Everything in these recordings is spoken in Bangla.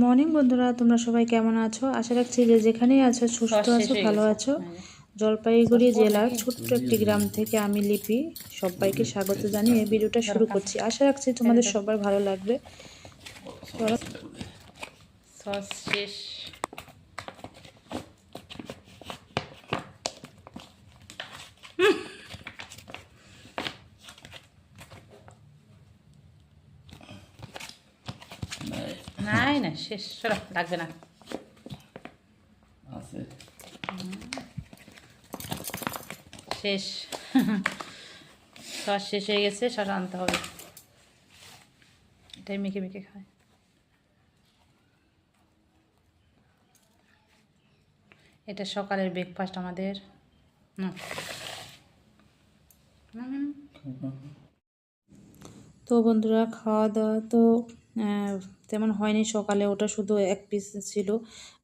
গুড মর্নিং বন্ধুরা তোমরা সবাই কেমন আছো? আশা রাখছি যে যেখানেই আছো সুস্থ আছো ভালো আছো। জলপাইগুড়ি জেলার ছোট্ট একটি গ্রাম থেকে আমি লিপি। সবাইকে স্বাগত জানিয়ে ভিডিওটা শুরু করছি। আশা রাখছি তোমাদের সবার ভালো লাগবে। শেষ নাই না শেষ সরা লাগবে না। শেষ। সস শেষ হয়ে গেছে সস আনতে হবে। এটাই মেখে মেখে খায়। এটা সকালের ব্রেকফাস্ট আমাদের। তো বন্ধুরা খাওয়া দাওয়া তো তেমন হয়নি সকালে, ওটা শুধু এক পিস ছিল।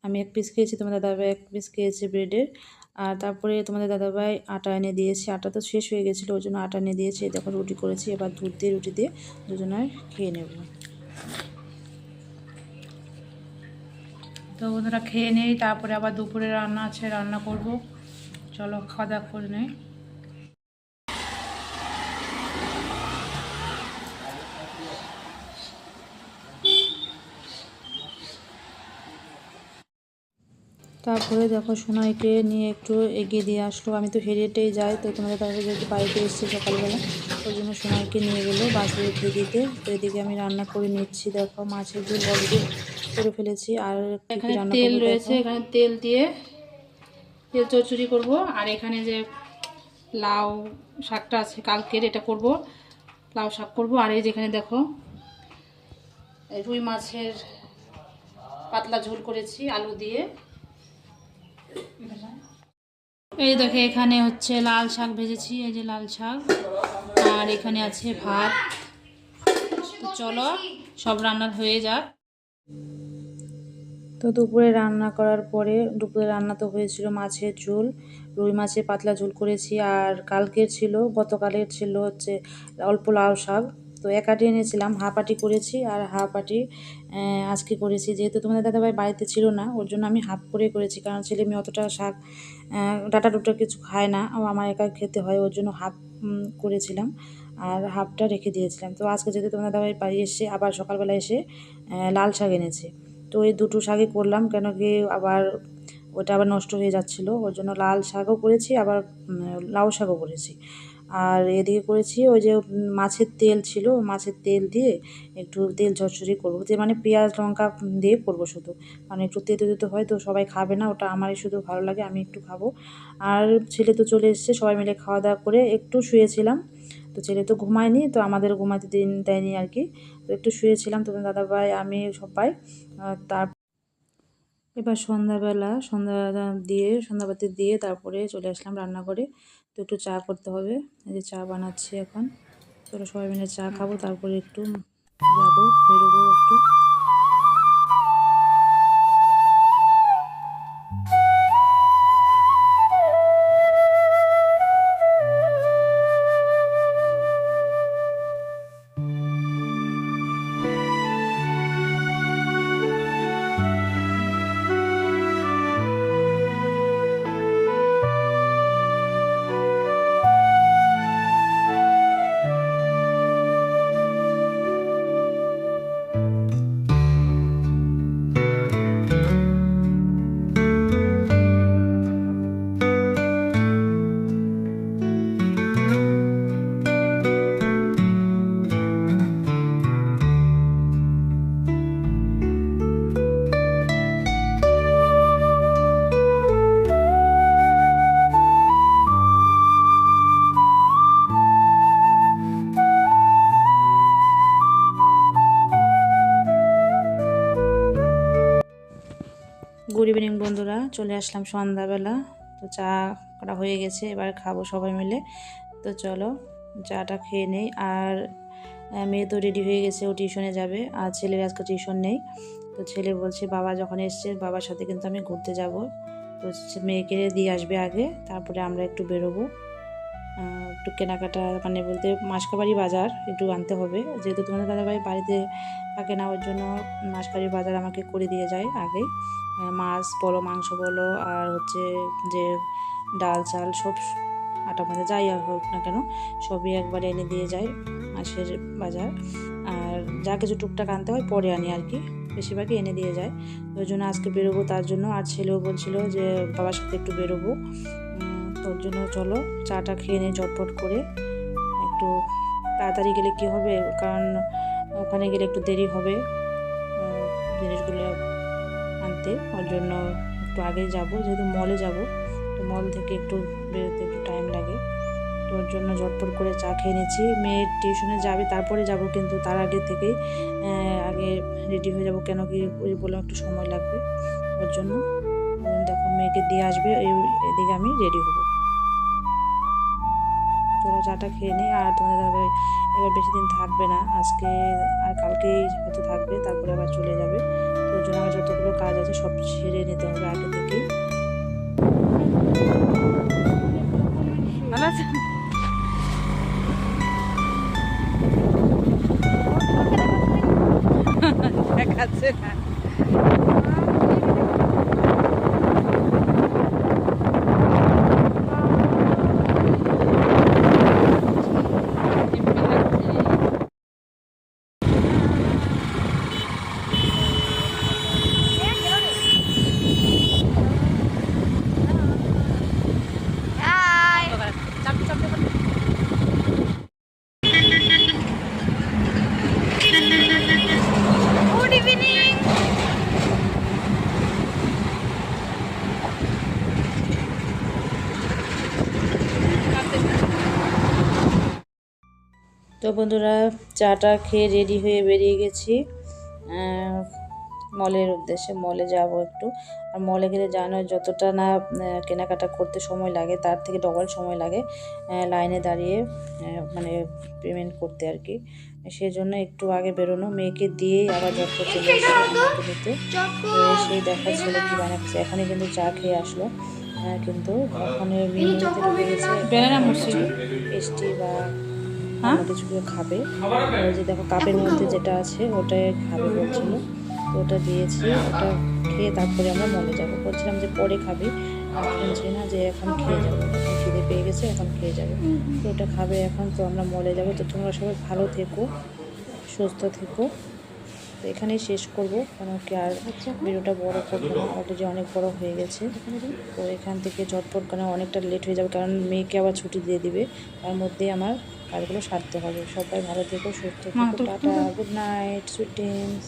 আমি এক পিস খেয়েছি, তোমাদের দাদাভাই এক পিস খেয়েছে ব্রেডের আর তারপরে তোমাদের দাদাভাই আটা এনে দিয়েছে। আটা তো শেষ হয়ে গেছিল, ওই জন্য আটা এনে দিয়েছে। দেখো রুটি করেছি, এবার দুধ দিয়ে রুটি দিয়ে দুজনায় খেয়ে নেব। তো বন্ধুরা, খেয়ে নেই, তারপরে আবার দুপুরে রান্না আছে, রান্না করব। চলো খাওয়া দাওয়া করে নেই। তারপরে দেখো সোনাইকে নিয়ে একটু এগিয়ে দিয়ে আসলো। আমি তো হেরিয়েটেই যাই তো তোমাদের তারপরে যেহেতু বাড়িতে এসেছি সকালবেলা ওই জন্য সোনাইকে নিয়ে গেলো বাসে উঠে দিতে তো এদিকে আমি রান্না করে নিচ্ছি দেখো মাছের ঝোল অলরেডি করে ফেলেছি। আর এখানে তেল রয়েছে এখানে তেল দিয়ে তেল চচ্চড়ি করব আর এখানে যে লাউ শাকটা আছে কালকের এটা করব লাউ শাক করব। আর এই যেখানে দেখো রুই মাছের পাতলা ঝোল করেছি আলু দিয়ে। এই দেখে, এখানে হচ্ছে লাল শাক ভেজেছি, এই যে লাল শাক। আর এখানে আছে ভাত। তো চলো, সব রান্নার হয়ে যাক। তো দুপুরে রান্না করার পরে, দুপুরে রান্না তো হয়েছিল মাছের ঝোল। রুই মাছের পাতলা ঝোল করেছি, আর কালকের ছিল, গতকালের ছিল হচ্ছে অল্প লাউ শাক। তো একাটি এনেছিলাম হাফাটি করেছি আর হাফাটি আজকে করেছি। যেহেতু তোমাদের দাদাভাই বাড়িতে ছিল না, ওর জন্য আমি হাফ করে করেছি। কারণ ছেলে মেয়ে অতটা শাক ডাটা ডুটা কিছু খায় না। আমার একা খেতে হয়, ওর জন্য হাফ করেছিলাম আর হাফটা রেখে দিয়েছিলাম। তো আজকে যেহেতু তোমাদের দাদাভাই বাড়ি এসে আবার সকালবেলা এসে লাল শাক এনেছে। তো এই দুটো শাকই করলাম, কেন কি আবার ওটা আবার নষ্ট হয়ে যাচ্ছিল। ওর জন্য লাল শাকও করেছি, আবার লাউ শাকও করেছি। আর এদিকে করেছি ওই যে মাছের তেল ছিল, মাছের তেল দিয়ে একটু তেল ঝরঝরি করব। যে মানে পেঁয়াজ, লঙ্কা দিয়ে করব শুধু। মানে একটু তেতো তেতো হয় তো সবাই খাবে না, ওটা আমারই শুধু ভালো লাগে, আমি একটু খাব। আর ছেলে তো চলে এসেছে, সবাই মিলে খাওয়া দাওয়া করে একটু শুয়েছিলাম। তো ছেলে তো ঘুমায়নি, তো আমাদের ঘুমাতে দিন দেয়নি আর কি। তো একটু শুয়েছিলাম, তো দাদাভাই আমি, সবাই তার এবার সন্ধ্যাবেলা, সন্ধ্যা দিয়ে, সন্ধ্যাবাতি দিয়ে তারপরে চলে আসলাম রান্নাঘরে। তো একটু চা করতে হবে। এই যে চা বানাচ্ছি এখন। তো সবাই মিলে চা খাব, তারপরে একটু যাব, বেরোবো একটু। বন্ধুরা, চলে আসলাম সন্ধ্যাবেলা। তো চা করা হয়ে গেছে, এবার খাব সবাই মিলে। তো চলো, চাটা খেয়ে নেই। আর মেয়ে তো রেডি হয়ে গেছে, ও টিউশনে যাবে। আর ছেলের আজকে টিউশন নেই। তো ছেলে বলছে, বাবা যখন এসছে, বাবার সাথে কিন্তু আমি ঘুরতে যাব। তো মেয়েকে দিয়ে আসবে আগে, তারপরে আমরা একটু বেরোবো। একটু কেনাকাটা মানে বলতে মাসকাবাড়ি বাজার একটু আনতে হবে। যেহেতু তোমাদের দাদাভাই বাড়িতে থাকে না ওর জন্য মাসকাবাড়ি বাজার আমাকে করে দিয়ে যায় আগে। মাছ বলো, মাংস বলো, আর হচ্ছে যে ডাল, চাল সব আটা ভাজা যাই হোক না কেন, সবই একবারে এনে দিয়ে যায় মাসের বাজার। আর যা কিছু টুকটাক আনতে হয় পরে আনি আর কি, বেশিরভাগই এনে দিয়ে যায়। ওই জন্য আজকে বেরোবো তার জন্য, আর ছেলেও বলছিল যে বাবার সাথে একটু বেরোবো। তোর জন্য চলো, চাটা খেয়ে নিই ঝটপট করে। একটু তাড়াতাড়ি গেলে কি হবে? কারণ ওখানে গেলে একটু দেরি হবে। জিনিসগুলো আনতে ওর জন্য একটু আগে যাব, যেহেতু মলে যাব। তো মল থেকে একটু বেরোতে একটু টাইম লাগে। তো ওর জন্য ঝটপট করে চা খেয়ে নিচ্ছি। মেয়ে টিউশনে যাবে, তারপরে যাব কিন্তু তার আগে থেকেই আগে রেডি হয়ে যাব। কেন কি ওই বললাম একটু সময় লাগবে ওর জন্য। দেখো মেয়েকে দিয়ে আসবে এদিকে আমি রেডি হব। চলো চাটা খেয়ে নিই আর তোমাদের দাদাভাই এবার বেশি দিন থাকবে না। আজকে আর কালকেই হয়তো থাকবে তারপরে আবার চলে যাবে। তো ওর জন্য আমার যতগুলো কাজ আছে সব সেরে নিতে হবে আগে থেকেই। ভালো আছে? দেখাচ্ছে না গুড ইভিনিং তো বন্ধুরা চাটা খেয়ে রেডি হয়ে বেরিয়ে গেছি। মলের উদ্দেশ্যে মলে যাব একটু। আর মলে গেলে জানো যতটা না কেনাকাটা করতে সময় লাগে তার থেকে ডবল সময় লাগে লাইনে দাঁড়িয়ে মানে পেমেন্ট করতে আর কি। সেই জন্য একটু আগে বেরোনো মেয়েকে দিয়েই আবার যত চলে নিতে সেই দেখা ছিল কি বানাচ্ছে। এখনই কিন্তু চা খেয়ে আসলো। কিন্তু ওখানে মিনিতে। টেস্টি বা? অন্য কিছু খাবে। যে দেখো, কাপের মধ্যে যেটা আছে, ওটাই খাবে বলছিল। তো ওটা দিয়েছি, ওটা খেয়ে তারপরে আমরা মলে যাব। বলছিলাম যে পরে খাবি। শুনছি না যে এখন খেয়ে যাব। খিদে পেয়ে গেছে, এখন খেয়ে যাবে। তো ওটা খাবে এখন, তো আমরা মলে যাব। তো তোমরা সবাই ভালো থেকো, সুস্থ থেকো। তো এখানেই শেষ করব, কেন কি আর ভিডিওটা বড় করব না। অলরেডি অনেক বড় হয়ে গেছে। তো এখান থেকে ঝটপট কারণ অনেকটা লেট হয়ে যাবে, কারণ মেয়েকে আবার ছুটি দিয়ে দিবে। তার মধ্যেই আমার কাজগুলো সারতে হবে। সবাই ভালো থেকো সুস্থ থেকো tata good night sweet dreams